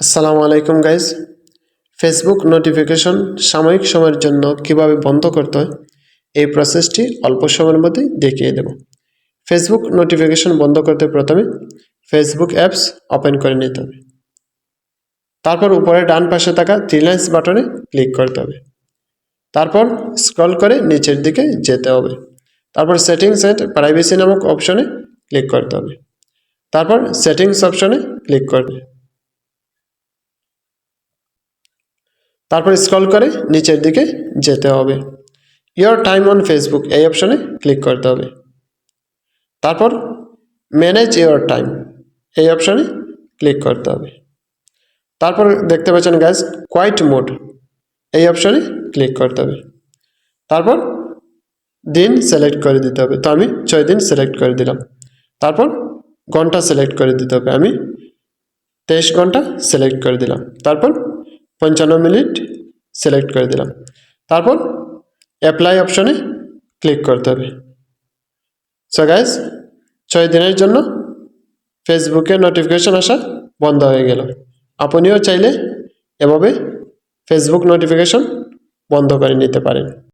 আসসালামু আলাইকুম guys Facebook notification সাময়িক সময়ের জন্য কীভাবে বন্ধ করতে হয়, এই প্রসেসটি অল্প সময়ের মধ্যে দেখিয়ে দেব। ফেসবুক নোটিফিকেশন বন্ধ করতে প্রথমে ফেসবুক অ্যাপস ওপেন করে নিতে হবে। তারপর উপরে ডান পাশে থাকা থ্রি লাইন্স বাটনে ক্লিক করতে হবে। তারপর স্ক্রল করে নিচের দিকে যেতে হবে। তারপর সেটিংস অ্যান্ড প্রাইভেসি নামক অপশনে ক্লিক করতে হবে। তারপর সেটিংস অপশনে ক্লিক করবে। তারপর স্ক্রল করে নিচের দিকে যেতে হবে। ইয়োর টাইম অন ফেসবুক এই অপশনে ক্লিক করতে হবে। তারপর ম্যানেজ ইয়োর টাইম এই অপশনে ক্লিক করতে হবে। তারপর দেখতে পাচ্ছেন গ্যাস কোয়াইট মোড এই অপশনে ক্লিক করতে হবে। তারপর দিন সিলেক্ট করে দিতে হবে। তো আমি ছয় দিন সিলেক্ট করে দিলাম। তারপর ঘণ্টা সিলেক্ট করে দিতে হবে। আমি তেইশ ঘণ্টা সিলেক্ট করে দিলাম। তারপর পঞ্চান্ন মিনিট সিলেক্ট করে দিলাম। তারপর অ্যাপ্লাই অপশনে ক্লিক করতে হবে। সো গাইজ ছয় দিনের জন্য ফেসবুকে নোটিফিকেশন আসা বন্ধ হয়ে গেল। আপনিও চাইলে এভাবে ফেসবুক নোটিফিকেশন বন্ধ করে নিতে পারেন।